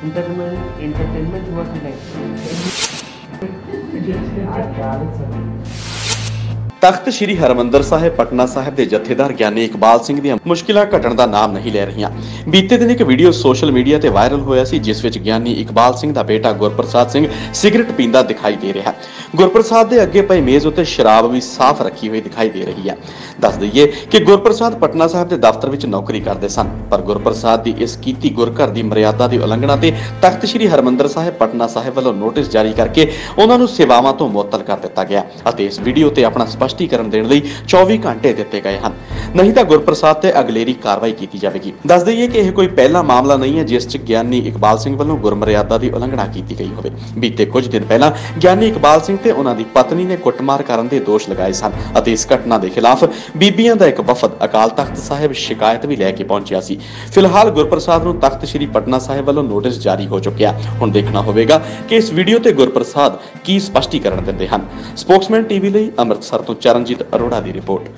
entertainment entertainment was like Takht Sri Harmandar ਸਾਹਿਬ, ਪਟਨਾ ਸਾਹਿਬ ਦੇ ਜਥੇਦਾਰ ਗਿਆਨੀ ਇਕਬਾਲ ਸਿੰਘ ਦੀਆਂ ਮੁਸ਼ਕਿਲਾਂ ਘਟਣ ਦਾ ਨਾਮ ਨਹੀਂ ਲੈ ਰਹੀਆਂ। ਬੀਤੇ ਦਿਨ ਇੱਕ ਵੀਡੀਓ ਸੋਸ਼ਲ ਮੀਡੀਆ ਤੇ ਵਾਇਰਲ ਹੋਇਆ ਸੀ, ਜਿਸ ਵਿੱਚ ਗਿਆਨੀ ਇਕਬਾਲ ਸਿੰਘ ਦਾ ਬੇਟਾ ਗੁਰਪ੍ਰਸਾਦ ਸਿੰਘ ਸਿਗਰਟ ਪੀਂਦਾ ਦਿਖਾਈ ਦੇ ਰਿਹਾ। ਹੈ ਗੁਰਪ੍ਰਸਾਦ ਦੇ ਅੱਗੇ ਪਈ ਮੇਜ਼ ਉੱਤੇ ਸ਼ਰਾਬ ਵੀ ਸਾਫ਼ ਰੱਖੀ ਹੋਈ ਦਿਖਾਈ ਦੇ ਰਹੀ ਹੈ। ਦੱਸ ਦਈਏ ਕਿ ਗੁਰਪ੍ਰਸਾਦ ਪਟਨਾ ਸਾਹਿਬ ਦੇ ਦਫ਼ਤਰ ਵਿੱਚ ਨੌਕਰੀ ਕਰਦੇ ਸਨ, ਪਰ ਗੁਰਪ੍ਰਸਾਦ ਦੀ ਇਸ ਕੀਤੀ ਗੁਰਘਰ ਦੀ ਮਰਿਆਦਾ ਦੀ ਉਲੰਘਣਾ ਤੇ ਤਖਤ ਸ੍ਰੀ ਹਰਮੰਦਰ ਸਾਹਿਬ, ਪਟਨਾ ਸਾਹਿਬ ਵੱਲੋਂ ਨੋਟਿਸ ਜਾਰੀ ਕਰਕੇ ਉਹਨਾਂ ਨੂੰ ਸੇਵਾਵਾਂ ਤੋਂ ਮੁਅੱਤਲ ਕਰ ਦਿੱਤਾ ਗਿਆ ਅਤੇ ਇਸ ਵੀਡੀਓ ਤੇ ਆਪਣਾ ਸਪਸ਼ਟੀਕਰਨ ਦੇਣ ਲਈ 24 ਘੰਟੇ ਦਿੱਤੇ ਗਏ ਹਨ। ਨਹੀਂ ਤਾਂ ਗੁਰਪ੍ਰਸਾਦ ਤੇ ਅਗਲੇਰੀ ਕਾਰਵਾਈ ਕੀਤੀ ਜਾਵੇਗੀ। ਦੱਸ ਦਈਏ ਕਿ ਇਹ ਕੋਈ ਪਹਿਲਾ ਮਾਮਲਾ ਨਹੀਂ ਹੈ, ਜਿਸ 'ਚ ਗਿਆਨੀ ਇਕਬਾਲ ਸਿੰਘ ਵੱਲੋਂ ਗੁਰਮਰਿਆਦਾ ਦੀ ਉਲੰਘਣਾ ਕੀਤੀ ਗਈ ਹੋਵੇ। ਬੀਤੇ ਕੁਝ ਦਿਨ ਪਹਿਲਾਂ ਗਿਆਨੀ ਇਕਬਾਲ ਸਿੰਘ ਤੇ ਉਹਨਾਂ ਦੀ ਪਤਨੀ ਨੇ ਕੁੱਟਮਾਰ ਕਰਨ ਦੇ ਦੋਸ਼ ਲਗਾਏ ਸਨ ਅਤੇ ਇਸ ਘਟਨਾ ਦੇ ਖਿਲਾਫ ਬੀਬੀਆਂ ਦਾ ਇੱਕ ਵਫਦ ਅਕਾਲ ਤਖਤ ਸਾਹਿਬ ਸ਼ਿਕਾਇਤ ਵੀ ਲੈ ਕੇ ਪਹੁੰਚਿਆ ਸੀ। ਫਿਲਹਾਲ ਗੁਰਪ੍ਰਸਾਦ ਨੂੰ ਤਖਤ ਸ੍ਰੀ ਪਟਨਾ ਸਾਹਿਬ ਵੱਲੋਂ ਨੋਟਿਸ ਜਾਰੀ ਹੋ ਚੁੱਕਿਆ। ਹੁਣ ਦੇਖਣਾ ਹੋਵੇਗਾ ਕਿ ਇਸ ਵੀਡੀਓ ਤੇ ਗੁਰਪ੍ਰਸਾਦ ਕੀ ਸਪਸ਼ਟੀਕਰਨ ਦਿੰਦੇ ਹਨ। ਸਪੋਕਸਮੈਨ ਟੀਵੀ ਲਈ ਅੰਮ੍ਰਿਤਸਰ ਤੋਂ ਚਰਨਜੀਤ ਅਰੋੜਾ ਦੀ ਰਿਪੋਰਟ।